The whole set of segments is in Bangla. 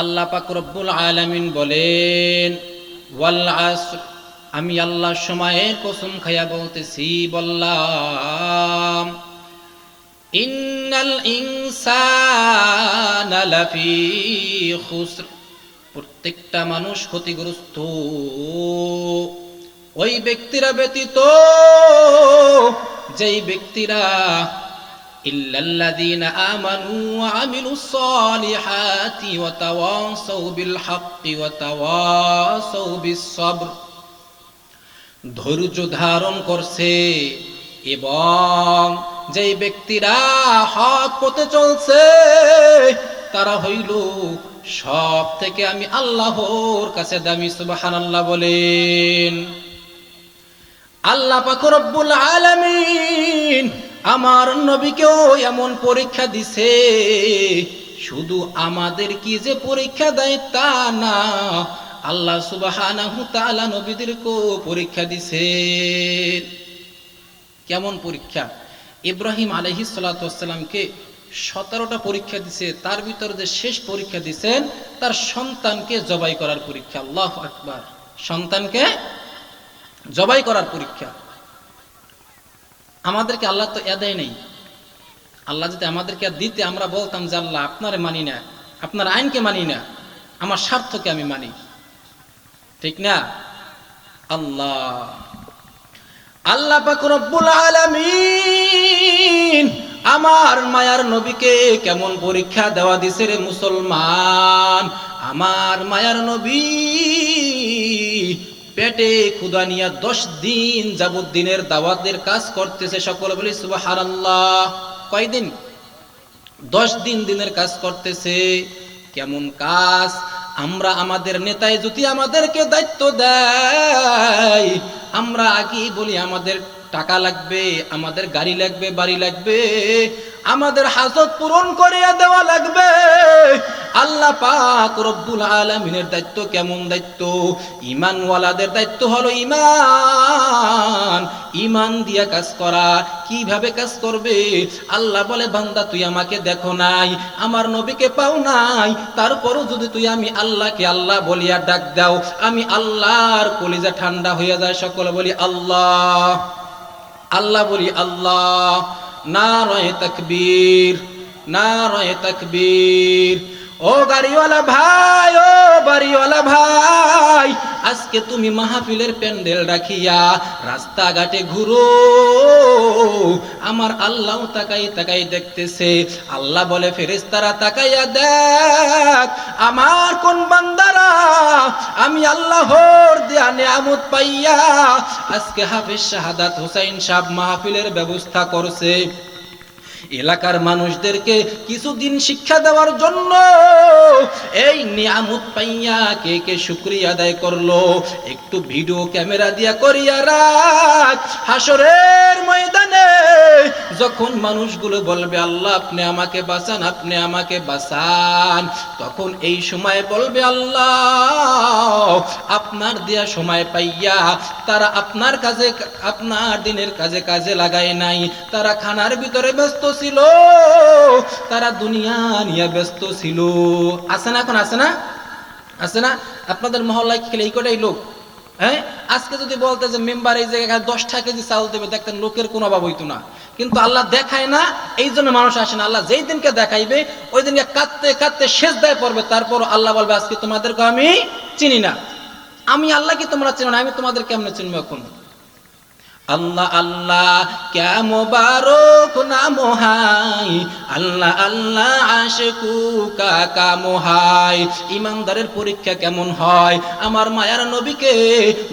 আল্লাহ পাক রব্বুল আলামিন বলেন, ওয়াল আসর, আমি আল্লাহ সময়ের কসম খাইয়া বলতেছি, বললাম, ইন্নাল ইনসানা লাফি খুসর, প্রত্যেকটা মানুষ ক্ষতিগ্রস্ত। ওই ব্যক্তিরা ব্যতীত যেই ব্যক্তিরা ওয়া আমিলুস সালিহাতি ওয়া তাওয়াসাউ বিল হাক্কি ওয়া তাওয়াসাউ ধৈর্য ধারণ করছে এবং যে ব্যক্তিরা হক পথে চলছে, তারা হইল সব থেকে আমি আল্লাহর কাছে দামি, সুবহানাল্লাহ বলেন। আল্লাহ পাক রব্বুল আলামিন আমার নবীকেও এমন পরীক্ষা দিছে। শুধু আমাদের কি যে পরীক্ষা দেয় তা না, আল্লাহ সুবহানাহু নবীদেরকেও পরীক্ষা দিছে। কেমন পরীক্ষা? ইব্রাহিম সালাতু ওয়াসসালামকে সতেরোটা পরীক্ষা দিছে, তার ভিতরে যে শেষ পরীক্ষা দিছেন, তার সন্তানকে জবাই করার পরীক্ষা। আল্লাহ আকবার। সন্তানকে জবাই করার পরীক্ষা। আমাদেরকে আল্লাহ তো এদায় নেই। আল্লাহ যদি আমাদেরকে দিতে আমরা বলতাম যে আল্লাহ আপনারে মানি না, আপনার আইনকে মানি না, আমার স্বার্থকে আমি মানি। ঠিক না? আল্লাহ। আল্লাহ আমার মায়ার নবীকে কেমন পরীক্ষা দেওয়া দিছে রে মুসলমান? আমার মায়ার নবী পেটে ক্ষুদা নিয়া দশ দিন যাবত দিনের দাওয়াতের কাজ করতেছে সকলে বলি আল্লাহ কয়দিন? দশ দিন দিনের কাজ করতেছে। কেমন কাজ? আমরা আমাদের নেতায় যদি আমাদেরকে দায়িত্ব দেয়, আমরা আগেই বলি আমাদের টাকা লাগবে, আমাদের গাড়ি লাগবে, বাড়ি লাগবে, আমাদের হাজত পূরণ করিয়া দেওয়া লাগবে। আল্লাহ পাক রব্বুল আলামিনের দায়িত্ব কেমন দায়িত্ব? ইমানওয়ালাদের দায়িত্ব হলো ইমান ইমান দিয়া কাজ করা। কীভাবে কাজ করবে? আল্লাহ বলে, বান্দা, তুই আমাকে দেখো নাই, আমার নবীকে পাও নাই, তারপরও যদি তুই আমি আল্লাহকে আল্লাহ বলিয়া ডাক দাও, আমি আল্লাহর কলিজা ঠান্ডা হয়ে যায়, সকলে বলি আল্লাহ আল্লাহ বলি আল্লাহ। না রয়ে তকবীর না রয়ে তকবীর। ও গাড়িওয়ালা ভাই, ও বাড়িওয়ালা ভাই, আজকে তুমি মাহফিলের প্যান্ডেল রাখিয়া রাস্তাঘাটে ঘুরো। আমার আল্লাহ তাকাই তাকাই দেখতেছে। আল্লাহ বলে, ফেরেশতারা তাকাইয়া দেখ, আমার কোন বান্দারা? আমি আল্লাহর দেয়া নিয়ামত পাইয়া আজকে হাফিজ শাহাদাত হুসাইন সাহেব মাহফিলের ব্যবস্থা করছে। এলাকার মানুষদেরকে কিছুদিন শিক্ষা দেওয়ার জন্য এই নিয়ামত পাইয়া কে কে শুক্রিয়া আদায় করল? একটু ভিডিও ক্যামেরা দিয়া করিয়া রাখ। হাসরের ময়দানে যখন মানুষগুলো বলবে, আল্লাহ, আপনি আমাকে বাঁচান, আপনি আমাকে বাঁচান। তখন এই সময় বলবে, আল্লাহ, আপনার দেয়া সময় পাইয়া তারা আপনার কাজে, আপনার দিনের কাজে কাজে লাগায় নাই। তারা খানার ভিতরে ব্যস্ত ছিল, তারা দুনিয়া নিয়ে ব্যস্ত ছিল। আছে না এখন? আছে না? আছে না? আপনাদের মহল্লায় খেলে? এই কটাই লোক হ্যাঁ? আজকে যদি বলতে যে মেম্বার এই জায়গায় দশটা কেজি চাল দেবে, দেখতেন লোকের কোনো অভাব হইতো না। কিন্তু আল্লাহ দেখায় না, এই জন্য মানুষ আসে না। আল্লাহ যেই দিনকে দেখাইবে, ওই দিনকে কাঁদতে কাঁদতে শেষ দেয় পড়বে। তারপর আল্লাহ বলবে, আজকে তোমাদেরকে আমি চিনি না। আমি আল্লাহকে তোমরা চিনো না, আমি তোমাদের কেমনে চিনবো এখন? আল্লাহ আল্লাহ, ক্যা মোবারক নাম হাই? আল্লাহ আল্লাহ, আশেকু কাকা মোহাই? ইমানদারের পরীক্ষা কেমন হয়? আমার মায়ার নবীকে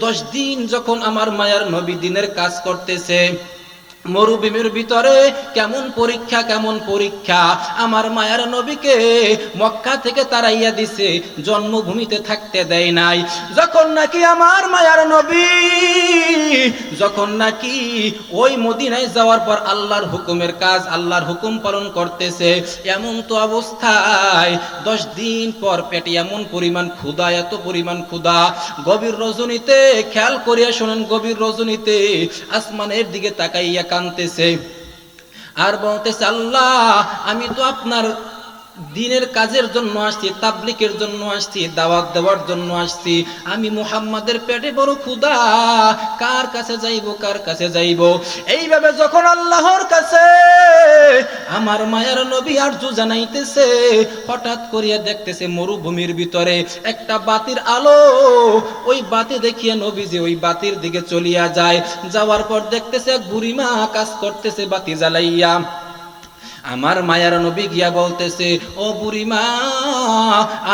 দশ দিন যখন আমার মায়ার নবী দিনের কাজ করতেছে মরুভূমির ভিতরে কেমন পরীক্ষা কেমন পরীক্ষা? আমার মায়ার নবীকে মক্কা থেকে তারাইয়া দিছে, জন্মভূমিতে থাকতে দেয় নাই। যখন নাকি আমার মায়ার নবী, যখন নাকি ওই মদিনায় যাওয়ার পর আল্লাহর হুকুমের কাজ, আল্লাহর হুকুম পালন করতেছে, এমন তো অবস্থায় দশ দিন পর পেটে এমন পরিমাণ ক্ষুদা এত পরিমাণ ক্ষুদা গভীর রজনীতে, খেয়াল করিয়া শোনেন, গভীর রজনীতে আসমানের দিকে তাকাইয়া কানতেছে। আর বলতেছে, আল্লাহ, আমি তো আপনার দিনের কাজের জন্য আসছি, তাবলিকের জন্য আসছি, দাওয়াত দেওয়ার জন্য আসছি। আমি মুহাম্মাদের পেটে বড় ক্ষুদা কার কাছে যাইব, কার কাছে যাইব? এইভাবে যখন আল্লাহর কাছে আমার মায়ের নবী আরজু জানাইতেছে, হঠাৎ করিয়া দেখতেছে মরুভূমির ভিতরে একটা বাতির আলো। ওই বাতি দেখিয়া নবী যে ওই বাতির দিকে চলিয়া যায়। যাওয়ার পর দেখতেছে এক বুড়িমা কাজ করতেছে বাতি জ্বালাইয়া। আমার মায়ার নবী গিয়া বলতেছে, ও বুড়িমা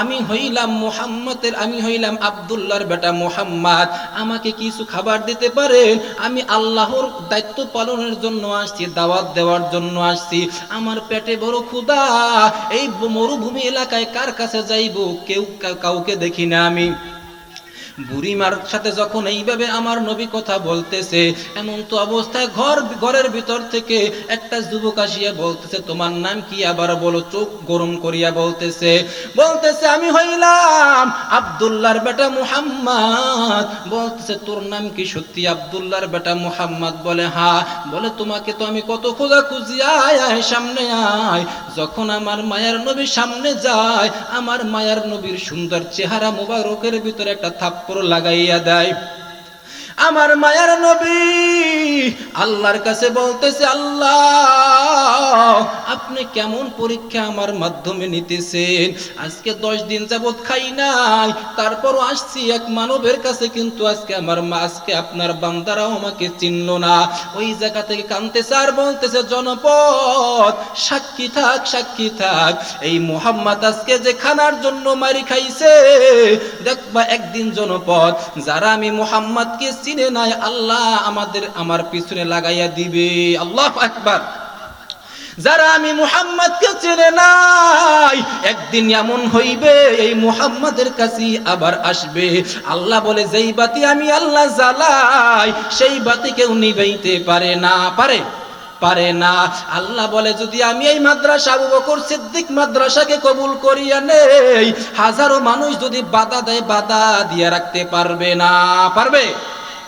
আমি হইলাম মুহাম্মাদের, আমি হইলাম আব্দুল্লাহর বেটা মুহাম্মদ। আমাকে কিছু খাবার দিতে পারেন? আমি আল্লাহর দায়িত্ব পালনের জন্য আসছি, দাওয়াত দেওয়ার জন্য আসছি। আমার পেটে বড় ক্ষুধা। এই মরুভূমি এলাকায় কার কাছে যাইব? কেউ কাউকে দেখি না আমি। বুড়িমার সাথে যখন এইভাবে আমার নবী কথা বলতেছে, এমন তো অবস্থায় ঘর, ঘরের ভিতর থেকে একটা যুবক আসিয়া বলতেছে, তোমার নাম কি? আবার বলো, চোখ গরম করিয়া বলতেছে। বলতেছে, আমি হইলাম আব্দুল্লাহর বেটা মুহাম্মদ। বলতেছে, তোর নাম কি সত্যি আব্দুল্লাহর বেটা মুহাম্মদ? বলে হা বলে, তোমাকে তো আমি কত খোঁজা খুঁজি আয় আয়, সামনে আয়। যখন আমার মায়ার নবী সামনে যায়, আমার মায়ার নবীর সুন্দর চেহারা মোবারকের ভিতরে একটা থাপ্পড় লাগাইয়া দেয়। আমার মায়ার নবী আল্লাহর কাছে বলতেছে, আল্লাহ, আপনি কেমন পরীক্ষা আমার মাধ্যমে নিতেছেন? আজকে দশ দিন যাবত খাই নাই, তারপরও আসছি এক মানবের কাছে, কিন্তু আজকে আমার মা, আজকে আপনার বান্দারাও আমাকে চিনল না। ওই জায়গা থেকে কানতেছে আর বলতেছে, জনপদ, সাক্ষী থাক সাক্ষী থাক। এই মোহাম্মদ আজকে যে খানার জন্য মারি খাইছে, দেখবা একদিন জনপদ, যারা আমি মোহাম্মদকে চিনে নাই, আল্লাহ আমাদের আমার পিছনে লাগাইয়া দিবে। আল্লাহ একবার যারা আমি মুহাম্মদকে চেনে নাই, একদিন এমন হইবে, এই মুহাম্মাদের কাছে আবার আসবে। আল্লাহ বলে, যেই বাতি আমি আল্লাহ জ্বালাই, সেই বাতি কেউ নিবাইতে পারে না। পারে? পারে না। আল্লাহ বলে, যদি আমি এই মাদ্রাসা আবু বকর সিদ্দিক মাদ্রাসাকে কবুল করিয়া নেই, হাজারো মানুষ যদি বাধা দেয়, বাধা দিয়ে রাখতে পারবে না। পারবে?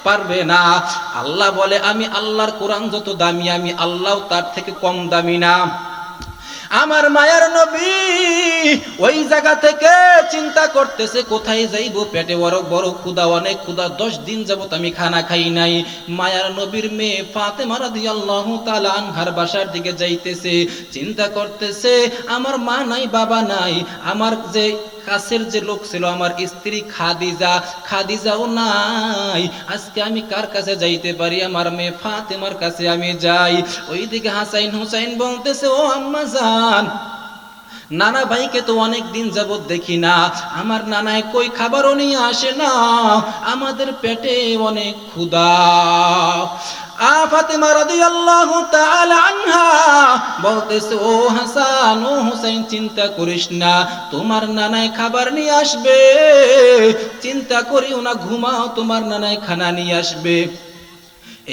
পারবে না। আল্লাহ বলে, আমি আল্লাহর কোরআন যত দামি, আমি আল্লাহ তার থেকে কম দামি না। আমার মায়ার নবী ওই জায়গা থেকে চিন্তা করতেছে, কোথায় যাইব পেটে? বড় বড় ক্ষুদা অনেক ক্ষুদা দশ দিন যাবত আমি খানা খাই নাই। মায়ার নবীর মেয়ে ফাতেমা রাদিয়াল্লাহু তাআলা আনহার বাসার দিকে যাইতেছে, চিন্তা করতেছে, আমার মা নাই, বাবা নাই, আমার যে কাছের যে লোক ছিল আমার স্ত্রী খাদিজা, খাদিজাও নাই। আজকে আমি কার কাছে যাইতে পারি? আমার মেয়ে ফাতেমার কাছে আমি যাই। ওইদিকে হাসাইন হুসাইন বলতেছে, ও আম্মা নানা ভাইকে তো অনেক দিন যাবত দেখি না। আমার নানায় কই খাবারও নিয়ে আসে না। আমাদের পেটে অনেক ক্ষুধা। আ ফাতেমা রাদিয়াল্লাহু তাআলা আনহা বলতেছে, ও হাসান, ও চিন্তা করিস না, তোমার নানায় খাবার নিয়ে আসবে। চিন্তা করিও না, ঘুমাও, তোমার নানায় খানা নিয়ে আসবে।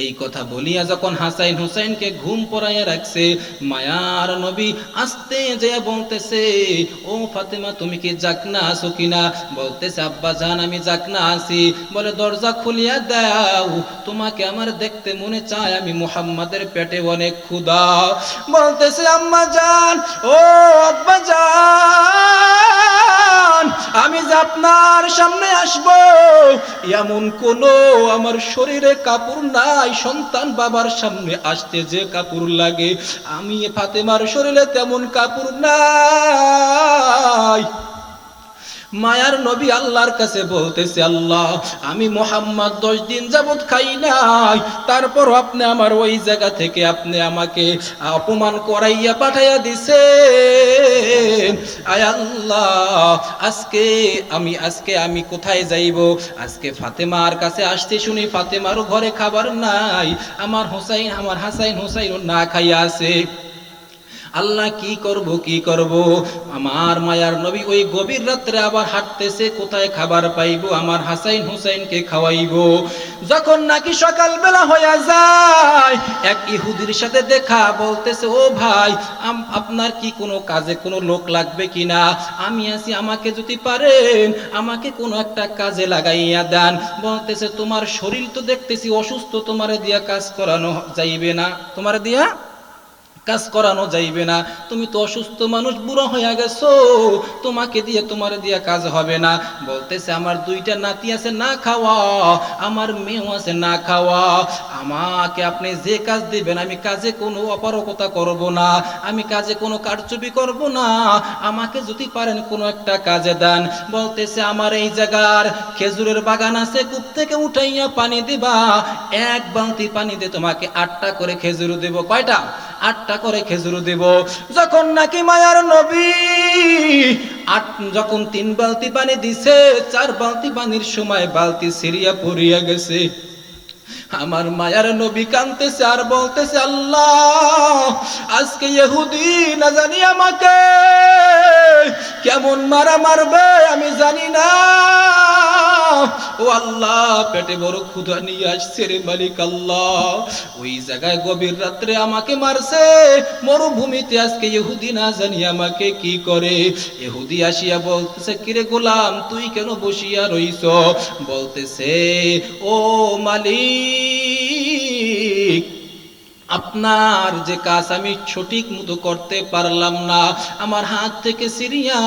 এই কথা বলিয়া যখন হাসাইন হুসাইনকে ঘুম পড়াইয়া রাখছে, মায়ার নবী আস্তে যে বলতেছে, ও ফাতেমা, তুমি কি জাকনা আছো কিনা? বলতেছে, আব্বা জান, আমি জাকনা আছি। বলে, দরজা খুলিয়া দাও, তোমাকে আমার দেখতে মনে চায়, আমি মুহাম্মাদের পেটে অনেক ক্ষুধা। বলতেছে, আম্মা জান, ও আব্বা জান! আমি যে আপনার সামনে আসব, এমন কোন আমার শরীরে কাপড় নাই, সন্তান বাবার সামনে আসতে যে কাপড় লাগে, আমি ফাতেমার শরীরে তেমন কাপড় নাই। মায়ার নবী আল্লাহর কাছে বলতেছে, আল্লাহ, আমি মোহাম্মদ দশ দিন যাবত খাই নাই, তারপর আপনি আমার ওই জায়গা থেকে আপনি আমাকে অপমান করাইয়া পাঠাইয়া দিছে আয় আল্লাহ, আজকে আমি আজকে আমি কোথায় যাইব? আজকে ফাতেমার কাছে আসতে শুনি ফাতেমারও ঘরে খাবার নাই। আমার হোসাইন, আমার হাসাইন হোসাইন না খাইয়া আছে। আল্লাহ কি করব কি করব? আমার মায়ার নবী ওই গভীর রাত্রে আবার হাঁটতেছে, কোথায় খাবার পাইবো? আমার হাসাইন হুসাইনকে খাওয়াইবো। যখন নাকি সকালবেলা হইয়া যায়, এক ইহুদির সাথে দেখা বলতেছে, ও ভাই আপনার কি কোনো কাজে কোনো লোক লাগবে কিনা? আমি আছি, আমাকে যদি পারেন, আমাকে কোনো একটা কাজে লাগাইয়া দেন। বলতেছে, তোমার শরীর তো দেখতেছি, অসুস্থ, তোমারে দিয়া কাজ করানো যাইবে না। তোমার দিয়া কাজ করানো যাইবে না। তুমি তো অসুস্থ মানুষ, বুড়ো হয়ে গেছো। তোমাকে দিয়ে, তোমার দিয়ে কাজ হবে না। বলতেছে, আমার দুইটা নাতি আছে, না খাওয়া। আমার মেয়েও আছে, না খাওয়া। আমাকে আপনি যে কাজ দিবেন, আমি কাজে কোনো অপারকতা করব না। আমি কাজে কোনো কারচুপি করব না। আমাকে যদি পারেন কোনো একটা কাজে দেন। বলতেছে, আমার এই জায়গার খেজুরের বাগান আছে, কূপ থেকে উঠাইয়া পানি দিবা। এক বালতি পানি দিয়ে তোমাকে আটটা করে খেজুর দেব। কয়টা? আটটা করে খেজুর দেব। যখন নাকি মায়ার নবী আট যখন তিন বালতি পানি দিছে, চার বালতি পানির সময় বালতি সিরিয়া পড়িয়া গেছে। আমার মায়ার নবী কানতেছে আর বলতেছে, আল্লাহ, আজকে ইহুদি না জানি আমাকে কেমন মারা মারবে আমি জানি না। ও আল্লাহ, পেটে বড় ক্ষুধা নিয়ে আসছে রে মালিক আল্লাহ। ওই জায়গায় গভীর রাত্রে আমাকে মারছে। মরুভূমিতে আজকে ইহুদি না জানি আমাকে কি করে। ইহুদি আসিয়া বলতেছে, কিরে গোলাম, তুই কেন বসিয়া রইছ? বলতেছে, ও মালিক আপনার যে কাজ আমি সঠিক মতো করতে পারলাম না, আমার হাত থেকে সিরিয়া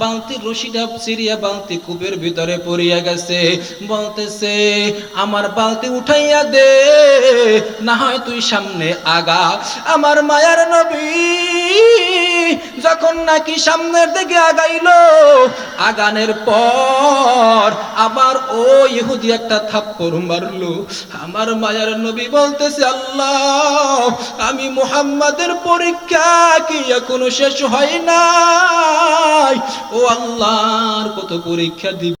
বালতির রশিটা সিরিয়া বালতি কূপের ভিতরে পড়িয়া গেছে। বলতেছে, আমার বালতি উঠাইয়া দে, না হয় তুই সামনে আগা। আমার মায়ার নবী যখন নাকি সামনের দিকে আগাইল, আগানের পর আবার ও ইহুদি একটা থাপ্পড় মারলো। আমার মায়ার নবী বলতেছে, আল্লাহ আমি মুহাম্মাদের পরীক্ষা কি এখনও শেষ হয় নাই? ও আল্লাহর কত পরীক্ষা দিব?